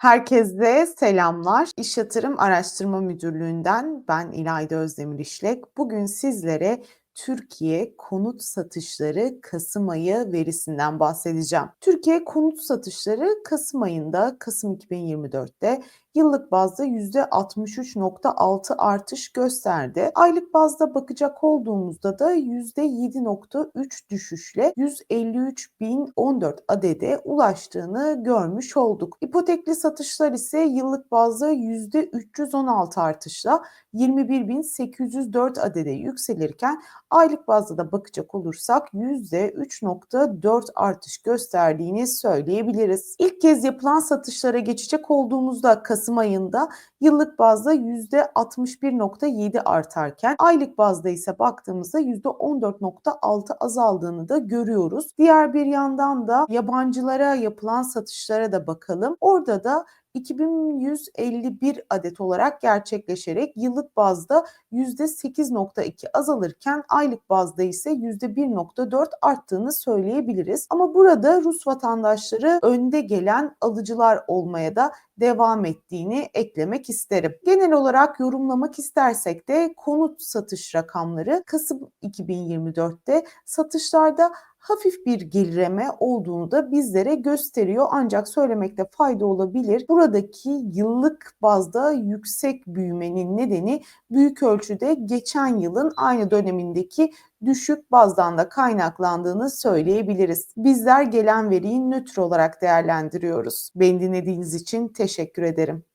Herkese selamlar. İş Yatırım Araştırma Müdürlüğü'nden ben İlayda Özdemir İşlek. Bugün sizlere Türkiye konut satışları Kasım ayı verisinden bahsedeceğim. Türkiye konut satışları Kasım ayında, Kasım 2024'te yıllık bazda %63.6 artış gösterdi. Aylık bazda bakacak olduğumuzda da %7.3 düşüşle 153.014 adede ulaştığını görmüş olduk. İpotekli satışlar ise yıllık bazda %316 artışla 21.804 adede yükselirken aylık bazda da bakacak olursak %3.4 artış gösterdiğini söyleyebiliriz. İlk kez yapılan satışlara geçecek olduğumuzda Kasım ayında yıllık bazda %61.7 artarken aylık bazda ise baktığımızda %14.6 azaldığını da görüyoruz. Diğer bir yandan da yabancılara yapılan satışlara da bakalım. Orada da 2151 adet olarak gerçekleşerek yıllık bazda %8.2 azalırken aylık bazda ise %1.4 arttığını söyleyebiliriz. Ama burada Rus vatandaşları önde gelen alıcılar olmaya da devam ettiğini eklemek isterim. Genel olarak yorumlamak istersek de konut satış rakamları Kasım 2024'te satışlarda hafif bir gerileme olduğunu da bizlere gösteriyor. Ancak söylemekte fayda olabilir. Buradaki yıllık bazda yüksek büyümenin nedeni büyük ölçüde geçen yılın aynı dönemindeki düşük bazdan da kaynaklandığını söyleyebiliriz. Bizler gelen veriyi nötr olarak değerlendiriyoruz. Beni dinlediğiniz için teşekkür ederim.